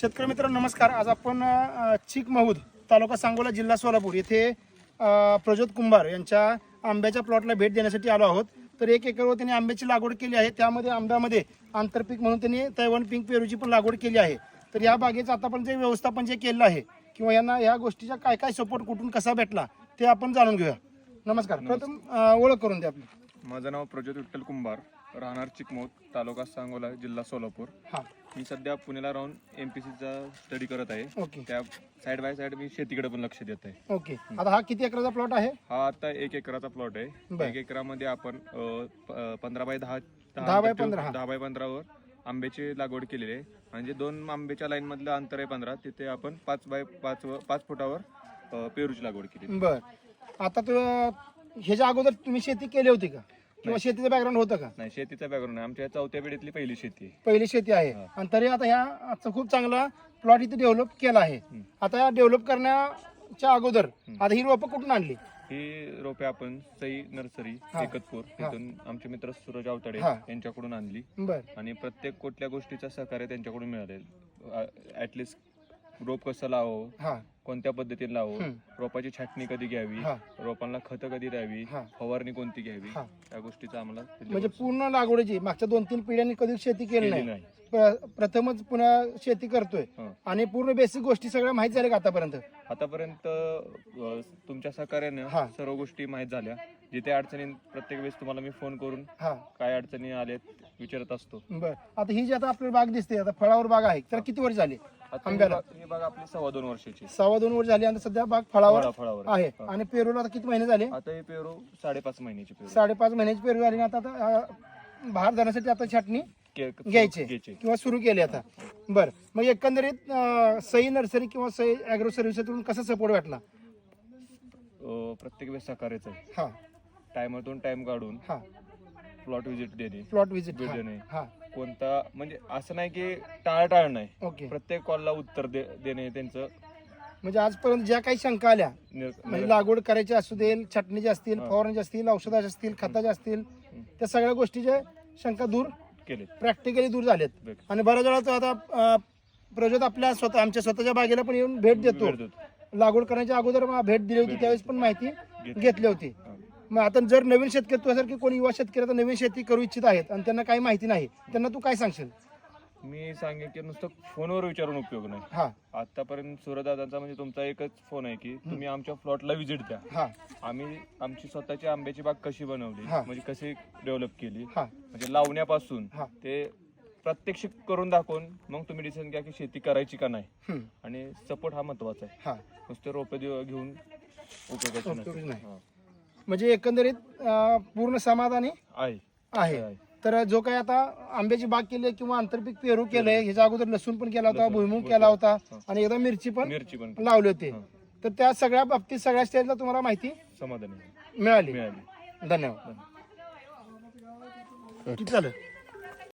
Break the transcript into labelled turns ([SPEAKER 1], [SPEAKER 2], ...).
[SPEAKER 1] शेतकरी मित्रांनो नमस्कार. आज आपण अ, चिक महूद तालुका सांगोला जिल्हा सोलापूर येथे अ, प्रज्योत कुंभार यांच्या आंब्याच्या प्लॉटला भेट देण्यासाठी आलो आहोत. तर एक एकरवर त्यांनी आंब्याची लागवड केली आहे. त्यामध्ये आंब्यामध्ये आंतरपीक म्हणून त्यांनी तैवान पिंक पेरूची पण लागवड केली आहे. तर या बागेचं आतापर्यंत जे व्यवस्थापन जे केलं आहे किंवा यांना या गोष्टीचा काय काय सपोर्ट कुठून कसा भेटला ते आपण जाणून घेऊया. नमस्कार. प्रथम ओळख करून द्या आपली.
[SPEAKER 2] माझं नाव प्रज्योत विठ्ठल कुंभार. राहणार चिकमोत तालुका सांगोला जिल्हा सोलापूर.
[SPEAKER 1] हां.
[SPEAKER 2] मी सध्या पुण्याला राहून एम पी सीचा स्टडी करत आहे.
[SPEAKER 1] ओके.
[SPEAKER 2] त्या साईड बाय साईड मी शेतीकडे पण लक्ष देत आहे.
[SPEAKER 1] ओके. आता हा किती एकराचा प्लॉट आहे?
[SPEAKER 2] हा आता एक एकराचा प्लॉट आहे. एक एकरामध्ये आपण अ, प- अ, पंधरा बाय दहा
[SPEAKER 1] दहा बाय पंधरा, हा.
[SPEAKER 2] दहा बाय पंधरावर आंब्याची लागवड केलेली आहे. म्हणजे दोन आंब्याच्या लाईन मधलं अंतर आहे पंधरा तिथे आपण पाच बाय पाच व- पाच फुटावर अ, पेरूची लागवड केली
[SPEAKER 1] बर. आता तू ह्याच्या अगोदर तुम्ही शेती केली होती का? किंवा शेतीचं बॅकग्राऊंड होतं का?
[SPEAKER 2] नाही शेतीचा बॅकग्राऊंड आहे आमच्या चौथ्या पिढीतली पहिली शेती आहे.
[SPEAKER 1] पहिली शेती आहे.
[SPEAKER 2] हा.
[SPEAKER 1] आणि तरी आता ह्या आजचा खूप चांगला प्लॉट इथे डेव्हलप केला आहे.
[SPEAKER 2] हम्म.
[SPEAKER 1] आता डेव्हलप करण्याच्या अगोदर आता ही रोपं कुठून आणली?
[SPEAKER 2] ही रोपे आपण सई नर्सरी
[SPEAKER 1] हा.
[SPEAKER 2] एकतपूर
[SPEAKER 1] हा.
[SPEAKER 2] इथून आमचे मित्र सूरज आवताडे
[SPEAKER 1] हा.
[SPEAKER 2] यांच्याकडून आणली.
[SPEAKER 1] बर.
[SPEAKER 2] आणि प्रत्येक कुठल्या गोष्टीचं सहकार्य त्यांच्याकडून मिळाले ऍटलिस्ट रोप कसं लावावं
[SPEAKER 1] हा.
[SPEAKER 2] कोणत्या पद्धतीने लावावं
[SPEAKER 1] हम्म.
[SPEAKER 2] रोपाची छाटणी कधी घ्यावी?
[SPEAKER 1] हा.
[SPEAKER 2] रोपांना खतं कधी द्यावी?
[SPEAKER 1] हा.
[SPEAKER 2] फवारणी कोणती घ्यावी?
[SPEAKER 1] हा.
[SPEAKER 2] या गोष्टीचं आम्हाला
[SPEAKER 1] म्हणजे पूर्ण लागवडीची मागच्या दोन तीन पिढ्यांनी कधी शेती केली
[SPEAKER 2] केली
[SPEAKER 1] नाही.
[SPEAKER 2] नाही.
[SPEAKER 1] प्र- प्रथमच पुन्हा शेती करतोय.
[SPEAKER 2] हा.
[SPEAKER 1] आणि पूर्ण बेसिक गोष्टी सगळ्या माहीत झाल्या का आतापर्यंत?
[SPEAKER 2] आतापर्यंत अ, तुमच्या सहकार्याने
[SPEAKER 1] हा.
[SPEAKER 2] सर्व गोष्टी माहीत झाल्या. जिथे अडचणी प्रत्येक वेळेस तुम्हाला मी फोन करून
[SPEAKER 1] हा.
[SPEAKER 2] काय अडचणी आल्यात विचारत असतो.
[SPEAKER 1] बर. आता ही जी आता आपली बाग दिसते आता फळावर बाग आहे तर किती वर्ष झाली? आंब्याला?
[SPEAKER 2] बाग- ही बाग आपली सव्वा दोन वर्षाची.
[SPEAKER 1] सव्वा दोन वर्ष झाली आणि सध्या बाग फळावर
[SPEAKER 2] फळा- फळावर.
[SPEAKER 1] आहे.
[SPEAKER 2] हा.
[SPEAKER 1] आणि पेरूला आता किती महिने झाले?
[SPEAKER 2] आता ही पेरू साडेपाच महिन्याची पेरू.
[SPEAKER 1] साडेपाच महिन्याची पेरू झाली आणि आता बाहेर जाण्यासाठी आता छाटणी
[SPEAKER 2] के-
[SPEAKER 1] घ्यायची
[SPEAKER 2] घ्यायची.
[SPEAKER 1] किंवा सुरू केली आता. बर. मग एकंदरीत अं, सई नर्सरी किंवा सई अॅग्रो सर्व्हिसेसकडून कसा सपोर्ट भेटला?
[SPEAKER 2] अं, प्रत्येक वेळेस सहकार्यच आहे
[SPEAKER 1] हा
[SPEAKER 2] टायमातून टाइम काढून.
[SPEAKER 1] हा.
[SPEAKER 2] प्लॉट व्हिजिट देणे.
[SPEAKER 1] प्लॉट व्हिजिट
[SPEAKER 2] भेट देणे.
[SPEAKER 1] हा.
[SPEAKER 2] कोणता म्हणजे असं नाही की टाळटाळ नाही
[SPEAKER 1] ओके
[SPEAKER 2] प्रत्येक कॉलला उत्तर दे- देणे त्यांचं
[SPEAKER 1] म्हणजे आजपर्यंत ज्या काही शंका आल्या
[SPEAKER 2] निर-
[SPEAKER 1] म्हणजे लागवड करायची असू देईल छटणीचे असतील
[SPEAKER 2] हा.
[SPEAKER 1] फवारणीचे असतील औषधाचे असतील खताचे असतील त्या सगळ्या गोष्टीच्या शंका दूर
[SPEAKER 2] केले
[SPEAKER 1] प्रॅक्टिकली दूर झालेत
[SPEAKER 2] भेट.
[SPEAKER 1] आणि बऱ्याच वेळा तो आता अं, प्रज्योत आपल्या स्वतः आमच्या स्वतःच्या बागेला पण येऊन भेट देतो
[SPEAKER 2] भेट देतो.
[SPEAKER 1] लागवड करण्याच्या अगोदर मला भेट दिली होती त्यावेळेस पण माहिती
[SPEAKER 2] घेतली.
[SPEAKER 1] होती. मग आता जर नवीन शेतकरी तुझ्यासारखे कोणी युवा शेतकरी आता नवीन शेती करू इच्छित आहेत आणि त्यांना काही माहिती नाही त्यांना तू काय सांगशील?
[SPEAKER 2] मी सांगेन की नुसतं फोनवर विचारून उपयोग नाही.
[SPEAKER 1] हा.
[SPEAKER 2] आतापर्यंत सूर्यदादांचा म्हणजे तुमचा एकच फोन आहे की तुम्ही आमच्या प्लॉटला व्हिजिट द्या.
[SPEAKER 1] हा.
[SPEAKER 2] आम्ही आमची स्वतःची आंब्याची बाग कशी बनवली
[SPEAKER 1] हा.
[SPEAKER 2] म्हणजे कशी डेव्हलप केली
[SPEAKER 1] हा.
[SPEAKER 2] म्हणजे लावण्यापासून
[SPEAKER 1] हा.
[SPEAKER 2] ते प्रत्यक्ष करून दाखवून मग तुम्ही डिसिजन घ्या की शेती करायची का नाही.
[SPEAKER 1] हम्म,
[SPEAKER 2] आणि सपोर्ट हा महत्त्वाचा आहे.
[SPEAKER 1] हा.
[SPEAKER 2] नुसते रोपे देऊ- घेऊन उपयोगाचे.
[SPEAKER 1] नाही.
[SPEAKER 2] हा.
[SPEAKER 1] म्हणजे एकंदरीत अं, पूर्ण समाधानी
[SPEAKER 2] आहे.
[SPEAKER 1] आहे.
[SPEAKER 2] आहे.
[SPEAKER 1] तर जो काही आता आंब्याची बाग केली आहे किंवा आंतरपीक पेरू केलंय ह्याच्या अगोदर लसूण पण केला होता भुईमुग केला होता. आणि एकदा मिरची पण
[SPEAKER 2] मिरची पण
[SPEAKER 1] लावले होते. तर त्या सगळ्या बाबतीत सगळ्या स्टेजला तुम्हाला माहिती
[SPEAKER 2] समाधानी आहे.
[SPEAKER 1] मिळाली.
[SPEAKER 2] मिळाली.
[SPEAKER 1] धन्यवाद. किती झालं?